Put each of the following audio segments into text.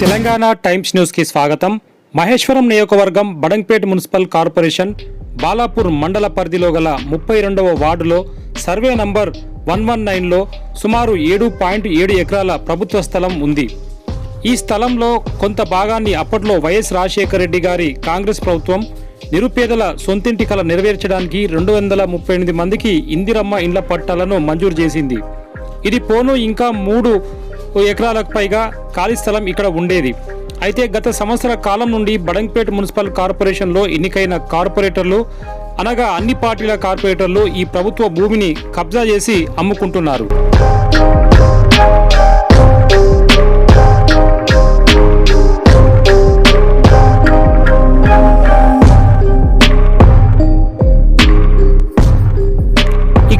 Telangana times న్యూస్కి స్వాగతం. మహేశ్వరం నియోజకవర్గం బడంపేట్ మున్సిపల్ కార్పొరేషన్ బాలాపూర్ మండల పరిధిలో గల ముప్పై రెండవ వార్డులో సర్వే నంబర్ వన్ వన్ నైన్లో సుమారు ఏడు పాయింట్ ఏడు ఎకరాల ప్రభుత్వ స్థలం ఉంది. ఈ స్థలంలో కొంత భాగాన్ని అప్పట్లో వైఎస్ రాజశేఖర రెడ్డి గారి కాంగ్రెస్ ప్రభుత్వం నిరుపేదల సొంతింటి కల నెరవేర్చడానికి రెండు వందల ముప్పై ఎనిమిది మందికి ఇందిరమ్మ ఇండ్ల పట్టాలను మంజూరు చేసింది. ఇది పోను ఇంకా మూడు ఎకరాలకు పైగా ఖాళీ స్థలం ఇక్కడ ఉండేది. అయితే గత సంవత్సర కాలం నుండి బడంగ్పేట్ మున్సిపల్ కార్పొరేషన్లో ఎన్నికైన కార్పొరేటర్లు అనగా అన్ని పార్టీల కార్పొరేటర్లు ఈ ప్రభుత్వ భూమిని కబ్జా చేసి అమ్ముకుంటున్నారు.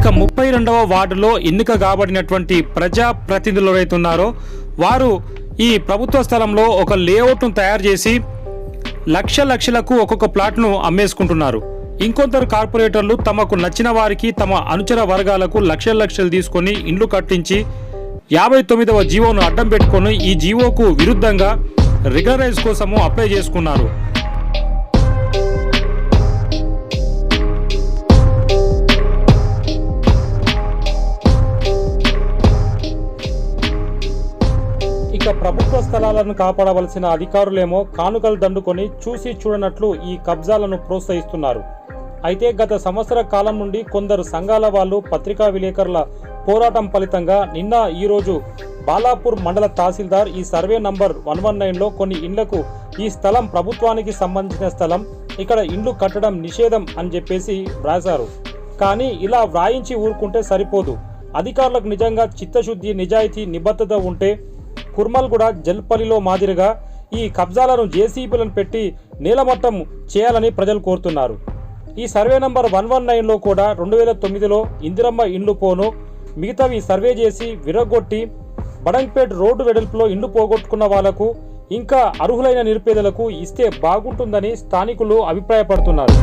ఇక ముప్పై రెండవ వార్డులో ఎన్నిక కాబడినటువంటి ప్రజా ప్రతినిధులు ఎవరైతే వారు ఈ ప్రభుత్వ స్థలంలో ఒక లేఅవుట్ను తయారు చేసి లక్ష లక్షలకు ఒక్కొక్క ప్లాట్ను అమ్మేసుకుంటున్నారు. ఇంకొందరు కార్పొరేటర్లు తమకు నచ్చిన వారికి తమ అనుచర వర్గాలకు లక్షల లక్షలు తీసుకొని ఇండ్లు కట్టించి యాభై తొమ్మిదవ జీవోను అడ్డం పెట్టుకొని ఈ జీవోకు విరుద్ధంగా రిగరైజ్ కోసము అప్లై చేసుకున్నారు. ఇక ప్రభుత్వ స్థలాలను కాపాడవలసిన అధికారులేమో కానుకలు దండుకొని చూసి చూడనట్లు ఈ కబ్జాలను ప్రోత్సహిస్తున్నారు. అయితే గత సంవత్సర కాలం నుండి కొందరు సంఘాల వాళ్ళు పత్రికా విలేకరుల పోరాటం ఫలితంగా నిన్న ఈరోజు బాలాపూర్ మండల తహసీల్దార్ ఈ సర్వే నంబర్ వన్ వన్ నైన్లో కొన్ని ఇండ్లకు ఈ స్థలం ప్రభుత్వానికి సంబంధించిన స్థలం ఇక్కడ ఇండ్లు కట్టడం నిషేధం అని చెప్పేసి వ్రాశారు. కానీ ఇలా వ్రాయించి ఊరుకుంటే సరిపోదు. అధికారులకు నిజంగా చిత్తశుద్ధి నిజాయితీ నిబద్ధత ఉంటే కుర్మల్గూడ జల్పల్లిలో మాదిరిగా ఈ కబ్జాలను జేసీబీలను పెట్టి నీలమట్టం చేయాలని ప్రజలు కోరుతున్నారు. ఈ సర్వే నంబర్ వన్ వన్ నైన్లో కూడా రెండు వేల తొమ్మిదిలో ఇందిరమ్మ ఇండ్లు పోను మిగతావి సర్వే చేసి విరగొట్టి బడంగ్పేట్ రోడ్డు వెడల్పులో ఇండ్లు పోగొట్టుకున్న వాళ్ళకు ఇంకా అర్హులైన నిరుపేదలకు ఇస్తే బాగుంటుందని స్థానికులు అభిప్రాయపడుతున్నారు.